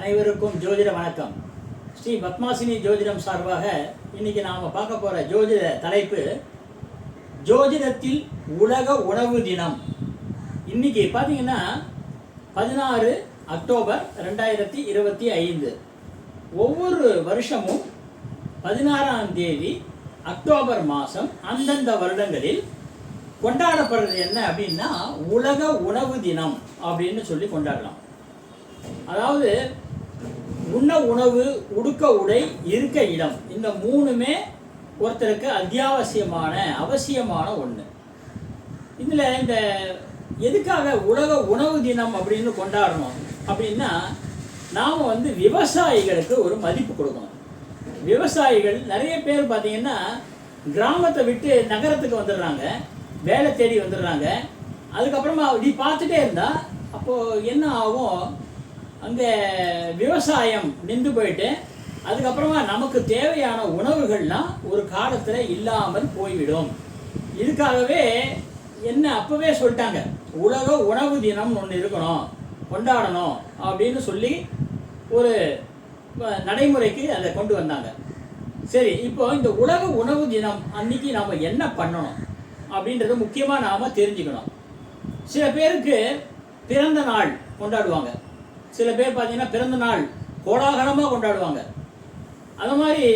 அனைவருக்கும் ஜோதிட வணக்கம். ஸ்ரீ பத்மாசினி ஜோதிடம் சார்பாக இன்னைக்கு நாம் பார்க்க போகிற ஜோதிட தலைப்பு ஜோதிடத்தில் உலக உணவு தினம். இன்னைக்கு பார்த்தீங்கன்னா பதினாறு அக்டோபர் ரெண்டாயிரத்தி இருபத்தி ஐந்து. ஒவ்வொரு வருஷமும் பதினாறாம் தேதி அக்டோபர் மாதம் அந்தந்த வருடங்களில் கொண்டாடப்படுறது என்ன அப்படின்னா உலக உணவு தினம் அப்படின்னு சொல்லி கொண்டாடலாம். அதாவது உண்ண உணவு உடுக்க உடை இருக்க இடம். இந்த மூணுமே ஒருத்தருக்கு அத்தியாவசியமான அவசியமான ஒன்று இதில் இந்த எதுக்காக உலக உணவு தினம் அப்படின்னு கொண்டாடணும் அப்படின்னா நாம் வந்து விவசாயிகளுக்கு ஒரு மதிப்பு கொடுக்கணும். விவசாயிகள் நிறைய பேர் பார்த்தீங்கன்னா கிராமத்தை விட்டு நகரத்துக்கு வந்துடுறாங்க வேலை தேடி வந்துடுறாங்க. அதுக்கப்புறமா அப்படி பார்த்துட்டே இருந்தால் அப்போது என்ன ஆகும்? அங்கே விவசாயம் நின்று போயிட்டு அதுக்கப்புறமா நமக்கு தேவையான உணவுகள்லாம் ஒரு காலத்தில் இல்லாமல் போய்விடும். இதுக்காகவே என்ன அப்போவே சொல்லிட்டாங்க உலக உணவு தினம்னு ஒன்று இருக்கணும் கொண்டாடணும் அப்படின்னு சொல்லி ஒரு நடைமுறைக்கு அதை கொண்டு வந்தாங்க. சரி இப்போ இந்த உலக உணவு தினம் அன்னைக்கு நாம் என்ன பண்ணணும் அப்படின்றத முக்கியமாக நாம் தெரிஞ்சுக்கணும். சில பேருக்கு பிறந்த நாள் கொண்டாடுவாங்க. சில பேர் பார்த்தீங்கன்னா பிறந்த நாள் கோலாகலமாக கொண்டாடுவாங்க. அது மாதிரி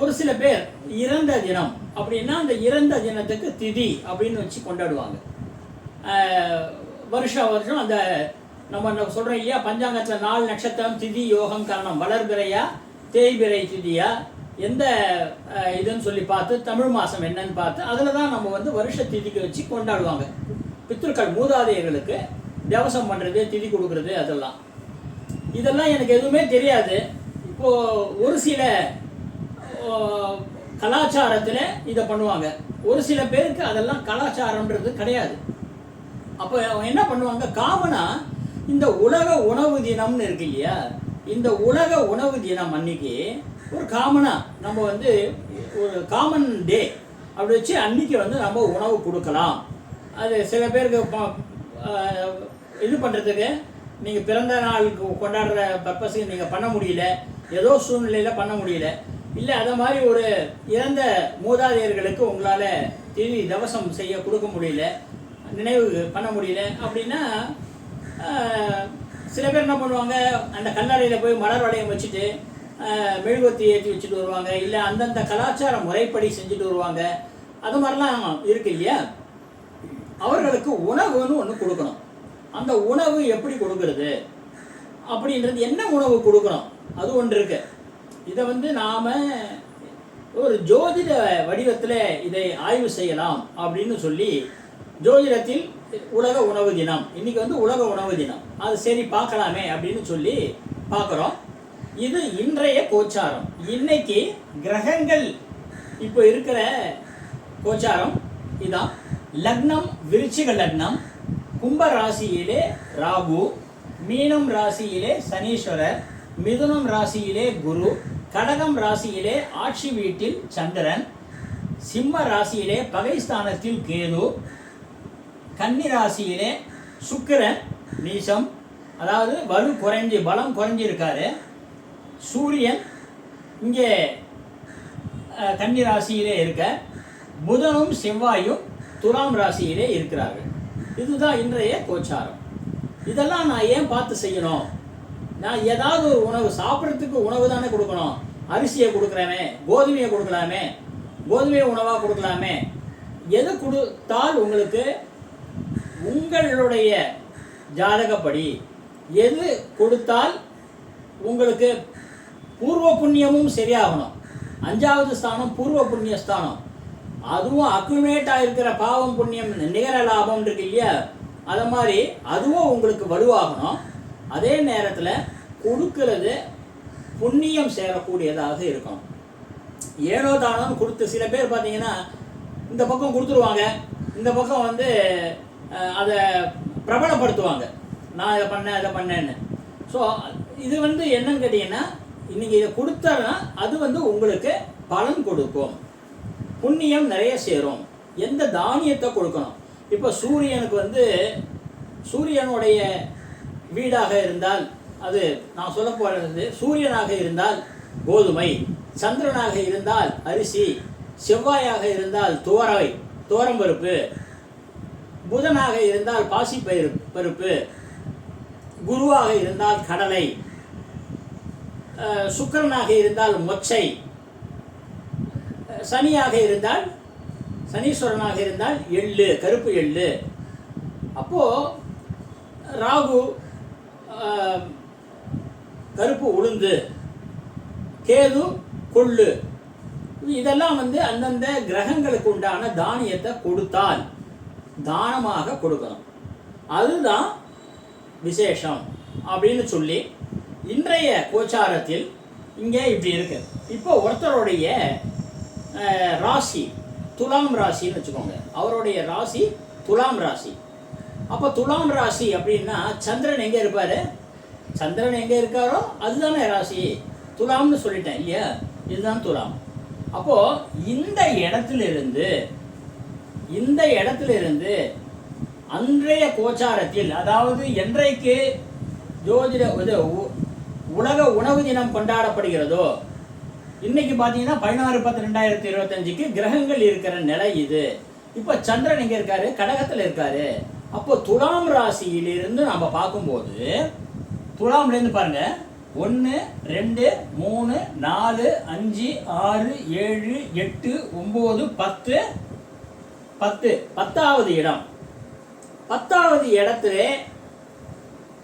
ஒரு சில பேர் இறந்த தினம் அப்படின்னா அந்த இறந்த தினத்துக்கு திதி அப்படின்னு வச்சு கொண்டாடுவாங்க. வருஷ வருஷம் வருஷம் அந்த நம்ம சொல்கிறோம் இல்லையா? பஞ்சாங்கத்தில் நாலு நட்சத்திரம் திதி யோகம் காரணம் வளர்பிறையா தேய்பிறை திதியா எந்த இதுன்னு சொல்லி பார்த்து தமிழ் மாதம் என்னன்னு பார்த்து அதில் தான் நம்ம வந்து வருஷ திதிக்கு வச்சு கொண்டாடுவாங்க. பித்திருக்கள் மூதாதையர்களுக்கு தேவசம் பண்ணுறது திதி கொடுக்குறது அதெல்லாம். இதெல்லாம் எனக்கு எதுவுமே தெரியாது. இப்போது ஒரு சில கலாச்சாரத்தில் இதை பண்ணுவாங்க. ஒரு சில பேருக்கு அதெல்லாம் கலாச்சாரம்ன்றது கிடையாது. அப்போ அவங்க என்ன பண்ணுவாங்க? காமனாக இந்த உலக உணவு தினம்னு இருக்கு இல்லையா? இந்த உலக உணவு தினம் அன்னைக்கு ஒரு காமனாக நம்ம வந்து ஒரு காமன் டே அப்படி வச்சு அன்னைக்கு வந்து நம்ம உணவு கொடுக்கலாம். அது சில பேருக்கு ப- இது பண்ணுறதுக்கு நீங்கள் பிறந்த நாளுக்கு கொண்டாடுற பர்பஸுக்கு நீங்கள் பண்ண முடியல. ஏதோ சூழ்நிலையில் பண்ண முடியல. இல்லை அதை மாதிரி ஒரு இறந்த மூதாதையர்களுக்கு உங்களால் திதி தவசம் செய்ய கொடுக்க முடியல. நினைவு பண்ண முடியல. அப்படின்னா சில பேர் என்ன பண்ணுவாங்க அந்த கல்லறையில் போய் மலர் வளையம் வச்சுட்டு மெழுகுவத்தி ஏற்றி வச்சுட்டு வருவாங்க. இல்லை அந்தந்த கலாச்சார முறைப்படி செஞ்சுட்டு வருவாங்க. அது மாதிரிலாம் இருக்கு இல்லையா? அவர்களுக்கு உணவுன்னு ஒன்று கொடுக்கணும். அந்த உணவு எப்படி கொடுக்கறது? அப்படின்றது என்ன உணவு கொடுக்கணும்? அது ஒன்று இருக்கு. இதை வந்து நாம் ஒரு ஜோதிட வடிவத்தில் இதை ஆய்வு செய்யலாம் அப்படின்னு சொல்லி ஜோதிடத்தில் உலக உணவு தினம். இன்றைக்கி வந்து உலக உணவு தினம். அது சரி பார்க்கலாமே அப்படின்னு சொல்லி பார்க்குறோம். இது இன்றைய கோச்சாரம். இன்னைக்கு கிரகங்கள் இப்போ இருக்கிற கோச்சாரம் இதான். லக்னம் விருச்சிக லக்னம் கும்ப ராசியிலே ராகு மீனம் ராசியிலே சனீஸ்வரர் மிதுனம் ராசியிலே குரு கடகம் ராசியிலே ஆட்சி வீட்டில் சந்திரன் சிம்ம ராசியிலே பகைஸ்தானத்தில் கேது கன்னி ராசியிலே சுக்கிரன் நீசம் அதாவது வலு குறைஞ்சி பலம் குறைஞ்சிருக்காரு. சூரியன் இங்கே கன்னி ராசியிலே இருக்க. புதனும் செவ்வாயும் துலாம் ராசியிலே இருக்கிறார்கள். இதுதான் இன்றைய கோச்சாரம். இதெல்லாம் நான் ஏன் பார்த்து செய்யணும்? நான் ஏதாவது ஒரு உணவு சாப்பிட்றதுக்கு உணவு தானே கொடுக்கணும். அரிசியை கொடுக்குறாமே கோதுமையை கொடுக்கலாமே கோதுமையை உணவாக கொடுக்கலாமே. எது கொடுத்தால் உங்களுக்கு உங்களுடைய ஜாதகப்படி எது கொடுத்தால் உங்களுக்கு பூர்வ புண்ணியமும் சரியாகணும். அஞ்சாவது ஸ்தானம் பூர்வ புண்ணிய ஸ்தானம் அதுவும் அக்குமேட் ஆகிருக்கிற பாவம் புண்ணியம் நிகர லாபம் இருக்கு இல்லையா? அது மாதிரி அதுவும் உங்களுக்கு வலுவாகணும். அதே நேரத்தில் கொடுக்கறது புண்ணியம் சேரக்கூடியதாக இருக்கும். ஏனோ தானோன்னு கொடுத்து சில பேர் பார்த்தீங்கன்னா இந்த பக்கம் கொடுத்துருவாங்க இந்த பக்கம் வந்து அதை பிரபலப்படுத்துவாங்க. நான் இதை பண்ணேன் அதை பண்ணேன்னு. ஸோ இது வந்து என்னன்னு கேட்டிங்கன்னா இன்றைக்கி இதை கொடுத்தா அது வந்து உங்களுக்கு பலன் கொடுக்கும். புண்ணியம் நிறைய சேரும். எந்த தானியத்தை கொடுக்கணும்? இப்போ சூரியனுக்கு வந்து சூரியனுடைய வீடாக இருந்தால் அது நான் சொல்ல போகிறது சூரியனாக இருந்தால் கோதுமை சந்திரனாக இருந்தால் அரிசி செவ்வாயாக இருந்தால் துவரை துவரம்பருப்பு புதனாக இருந்தால் பாசிப்பயிறு பருப்பு குருவாக இருந்தால் கடலை சுக்கரனாக சுக்கிரனாக இருந்தால் மொச்சை சனியாக இருந்தால் சனீஸ்வரனாக இருந்தால் எள்ளு கருப்பு எள்ளு. அப்போது ராகு கருப்பு உளுந்து கேது கொள்ளு. இதெல்லாம் வந்து அந்தந்த கிரகங்களுக்கு உண்டான தானியத்தை கொடுத்தால் தானமாக கொடுக்கணும். அதுதான் விசேஷம் அப்படின்னு சொல்லி இன்றைய கோச்சாரத்தில் இங்கே இப்படி இருக்கு. இப்போ ஒருத்தருடைய ராசி துலாம் ராசின்னு வச்சுக்கோங்க. அவருடைய ராசி துலாம் ராசி. அப்போ துலாம் ராசி அப்படின்னா சந்திரன் எங்கே இருப்பார்? சந்திரன் எங்கே இருக்காரோ அதுதானே ராசி. துலாம்னு சொல்லிட்டேன் இல்லையா? இதுதான் துலாம். அப்போது இந்த இடத்துல இருந்து இந்த இடத்துல இருந்து அன்றைய கோச்சாரத்தில் அதாவது என்றைக்கு ஜோதிட உலக உணவு தினம் கொண்டாடப்படுகிறதோ இன்னைக்கு பார்த்தீங்கன்னா பதினாறு பத்து ரெண்டாயிரத்தி இருபத்தஞ்சுக்கு கிரகங்கள் இருக்கிற நிலை இது. இப்போ சந்திரன் இங்கே இருக்காரு? கடகத்தில் இருக்காரு. அப்போ துலாம் ராசியிலிருந்து நம்ம பார்க்கும்போது துலாம்லேருந்து பாருங்க. ஒன்று ரெண்டு மூணு நாலு அஞ்சு ஆறு ஏழு எட்டு ஒம்பது பத்து பத்து பத்தாவது இடம். பத்தாவது இடத்துல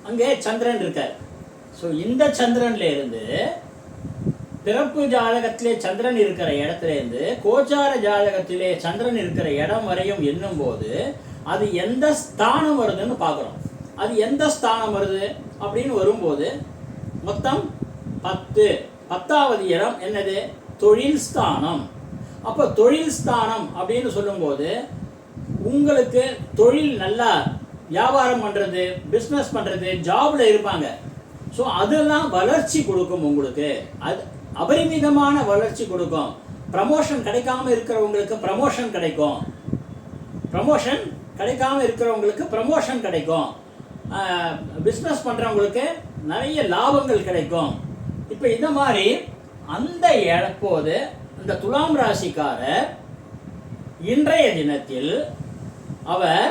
அங்கே சந்திரன் இருக்கார். ஸோ இந்த சந்திரன்ல இருந்து பிறப்பு ஜாதகத்திலே சந்திரன் இருக்கிற இடத்துல இருந்து கோச்சார ஜாதகத்திலே சந்திரன் இருக்கிற இடம் வரையும் என்னும் போது அது எந்த ஸ்தானம் வருதுன்னு பார்க்குறோம். அது எந்த ஸ்தானம் வருது அப்படின்னு வரும்போது மொத்தம் பத்து. பத்தாவது இடம் என்னது? தொழில் ஸ்தானம். அப்போ தொழில் ஸ்தானம் அப்படின்னு சொல்லும்போது உங்களுக்கு தொழில் நல்லா வியாபாரம் பண்ணுறது பிஸ்னஸ் பண்ணுறது ஜாபில் இருப்பாங்க. ஸோ அதெல்லாம் வளர்ச்சி கொடுக்கும் உங்களுக்கு. அது அபரிமிதமான வளர்ச்சி கொடுக்கும். ப்ரமோஷன் கிடைக்காம இருக்கிறவங்களுக்கு ப்ரமோஷன் கிடைக்கும். ப்ரமோஷன் கிடைக்காம இருக்கிறவங்களுக்கு ப்ரமோஷன் கிடைக்கும். பிஸ்னஸ் பண்ணுறவங்களுக்கு நிறைய லாபங்கள் கிடைக்கும். இப்போ இந்த மாதிரி அந்த போது இந்த துலாம் ராசிக்காரர் இன்றைய தினத்தில் அவர்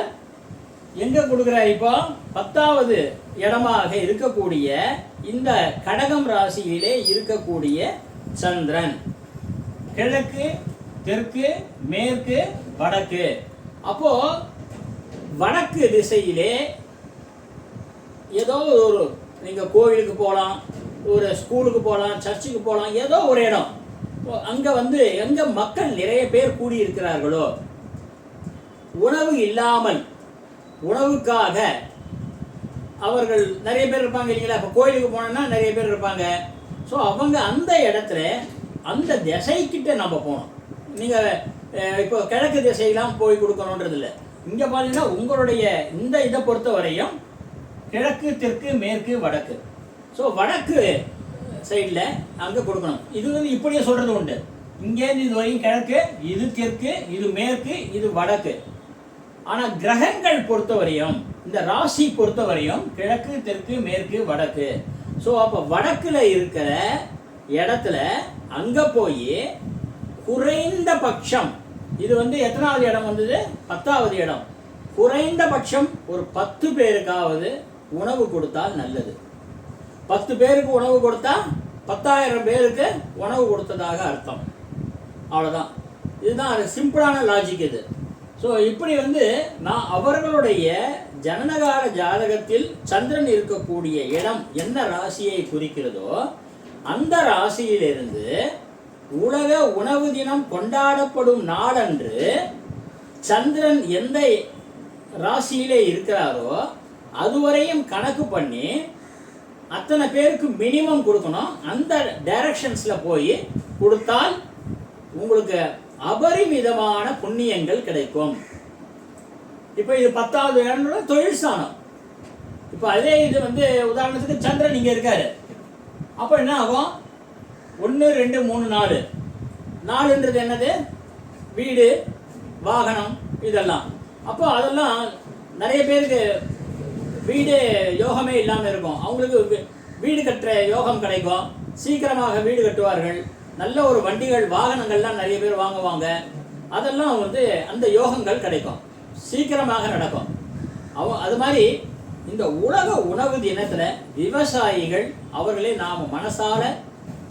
எங்க கொடுக்குறார் இப்போ? பத்தாவது இடமாக இருக்கக்கூடிய இந்த கடகம் ராசியிலே இருக்கக்கூடிய சந்திரன். கிழக்கு தெற்கு மேற்கு வடக்கு. அப்போ வடக்கு திசையிலே ஏதோ ஒரு நீங்க கோவிலுக்கு போகலாம் ஒரு ஸ்கூலுக்கு போகலாம் சர்ச்சுக்கு போகலாம் ஏதோ ஒரு இடம். அங்கே அங்க வந்து எங்க மக்கள் நிறைய பேர் கூடி இருக்கிறார்களோ உணவு இல்லாமல் உணவுக்காக அவர்கள் நிறைய பேர் இருப்பாங்க இல்லைங்களா? இப்போ கோயிலுக்கு போனோம்னா நிறைய பேர் இருப்பாங்க. ஸோ அவங்க அந்த இடத்துல அந்த திசைக்கிட்ட நம்ம போகணும். நீங்கள் இப்போ கிழக்கு திசையெல்லாம் போய் கொடுக்கணுன்றது இல்லை இங்கே பார்த்தீங்கன்னா உங்களுடைய இந்த இதை பொறுத்த வரையும் கிழக்கு தெற்கு மேற்கு வடக்கு. ஸோ வடக்கு சைடில் அங்கே கொடுக்கணும். இது வந்து இப்படியே சொல்கிறது உண்டு. இங்கேருந்து இது வரையும் கிழக்கு இது தெற்கு இது மேற்கு இது வடக்கு. ஆனால் கிரகங்கள் பொறுத்தவரையும் இந்த ராசி பொறுத்தவரையும் கிழக்கு தெற்கு மேற்கு வடக்கு. ஸோ அப்போ வடக்கில் இருக்கிற இடத்துல அங்கே போய் குறைந்த பட்சம் இது வந்து எத்தனாவது இடம் வந்தது? பத்தாவது இடம். குறைந்த பட்சம் ஒரு பத்து பேருக்காவது உணவு கொடுத்தால் நல்லது. பத்து பேருக்கு உணவு கொடுத்தா பத்தாயிரம் பேருக்கு உணவு கொடுத்ததாக அர்த்தம். அவ்வளோதான் இதுதான் அது சிம்பிளான லாஜிக் இது. ஸோ இப்படி வந்து நான் அவர்களுடைய ஜனனகால ஜாதகத்தில் சந்திரன் இருக்கக்கூடிய இடம் என்ன ராசியை குறிக்கிறதோ அந்த ராசியிலிருந்து உலக உணவு தினம் கொண்டாடப்படும் நாளன்று சந்திரன் எந்த ராசியிலே இருக்கிறாரோ அதுவரையும் கணக்கு பண்ணி அத்தனை பேருக்கு மினிமம் கொடுக்கணும். அந்த டைரக்ஷன்ஸில் போய் கொடுத்தால் உங்களுக்கு அபரிமிதமான புண்ணியங்கள் கிடைக்கும். இப்போ இது பத்தாவது இடம்னா தொழில் ஸ்தானம். இப்போ அதே இது வந்து உதாரணத்துக்கு சந்திரன் இங்கே இருக்காரு. அப்போ என்ன ஆகும்? ஒன்று ரெண்டு மூணு நாலு. நாலுன்றது என்னது? வீடு வாகனம் இதெல்லாம். அப்போ அதெல்லாம் நிறைய பேருக்கு வீடு யோகமே இல்லாமல் இருக்கும். அவங்களுக்கு வீடு கட்டுற யோகம் கிடைக்கும். சீக்கிரமாக வீடு கட்டுவார்கள். நல்ல ஒரு வண்டிகள் வாகனங்கள்லாம் நிறைய பேர் வாங்குவாங்க. அதெல்லாம் வந்து அந்த யோகங்கள் கிடைக்கும். சீக்கிரமாக நடக்கும். அவ அது மாதிரி இந்த உலக உணவு தினத்தில் விவசாயிகள் அவர்களே நாம் மனசார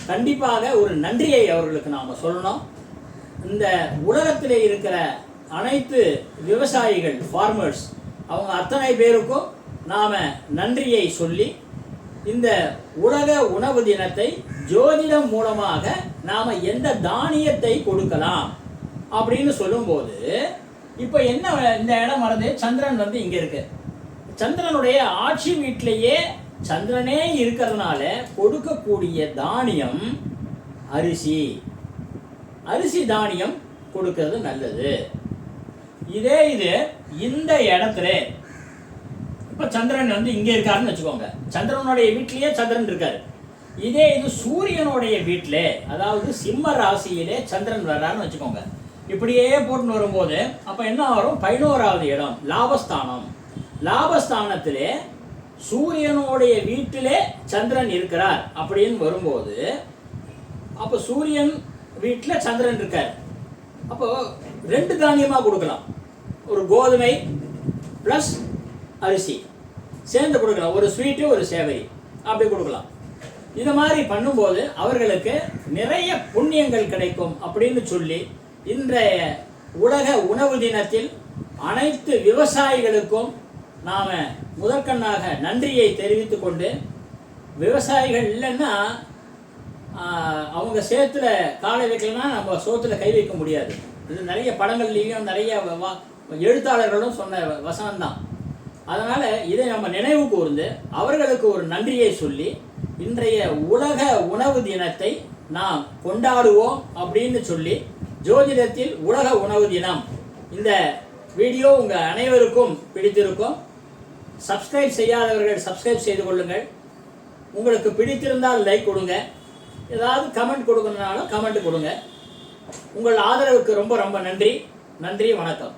கண்டிப்பாக ஒரு நன்றியை அவர்களுக்கு நாம் சொல்லணும். இந்த உலகத்திலே இருக்கிற அனைத்து விவசாயிகள் ஃபார்மர்ஸ் அவங்க அத்தனை பேருக்கும் நாம் நன்றியை சொல்லி இந்த உலக உணவு தினத்தை ஜோதிடம் மூலமாக நாம் எந்த தானியத்தை கொடுக்கலாம் அப்படின்னு சொல்லும்போது இப்போ என்ன இந்த இடம் வருது? சந்திரன் வந்து இங்கே இருக்கு. சந்திரனுடைய ஆட்சி வீட்டிலேயே சந்திரனே இருக்கிறதுனால கொடுக்கக்கூடிய தானியம் அரிசி. அரிசி தானியம் கொடுக்கிறது நல்லது. இதே இது இந்த இடத்துல இப்போ சந்திரன் வந்து இங்கே இருக்காருன்னு வச்சுக்கோங்க. சந்திரனுடைய வீட்டிலேயே சந்திரன் இருக்காரு. இதே இது சூரியனுடைய வீட்டில் அதாவது சிம்ம ராசியிலே சந்திரன் வர்றான்னு வச்சுக்கோங்க. இப்படியே போட்டுன்னு வரும்போது அப்போ என்ன வரும்? பதினோராவது இடம் லாபஸ்தானம். லாபஸ்தானத்திலே சூரியனுடைய வீட்டிலே சந்திரன் இருக்கிறார் அப்படின்னு வரும்போது அப்போ சூரியன் வீட்டில் சந்திரன் இருக்கார். அப்போ ரெண்டு தானியமாக கொடுக்கலாம். ஒரு கோதுமை ப்ளஸ் அரிசி. சேர்ந்து கொடுக்கலாம். ஒரு ஸ்வீட்டு ஒரு சேவை அப்படி கொடுக்கலாம். இது மாதிரி பண்ணும்போது அவர்களுக்கு நிறைய புண்ணியங்கள் கிடைக்கும் அப்படின்னு சொல்லி இன்றைய உலக உணவு தினத்தில் அனைத்து விவசாயிகளுக்கும் நாம் முதற்கண்ணாக நன்றியை தெரிவித்து கொண்டு விவசாயிகள் இல்லைன்னா அவங்க சேத்துல காலை வைக்கலன்னா நம்ம சோத்துல கை வைக்க முடியாது. இது நிறைய படங்கள்லேயும் நிறைய எழுத்தாளர்களும் சொன்ன வசனம் தான் இதை நம்ம நினைவு கூர்ந்து அவர்களுக்கு ஒரு நன்றியை சொல்லி இன்றைய உலக உணவு தினத்தை நாம் கொண்டாடுவோம் அப்படின்னு சொல்லி ஜோதிடத்தில் உலக உணவு தினம். இந்த வீடியோ உங்கள் அனைவருக்கும் பிடித்திருக்கும். சப்ஸ்கிரைப் செய்யாதவர்கள் சப்ஸ்கிரைப் செய்து கொள்ளுங்கள். உங்களுக்கு பிடித்திருந்தால் லைக் கொடுங்க. ஏதாவது கமெண்ட் கொடுக்கணுனாலும் கமெண்ட் கொடுங்க. உங்கள் ஆதரவுக்கு ரொம்ப ரொம்ப நன்றி. நன்றி வணக்கம்.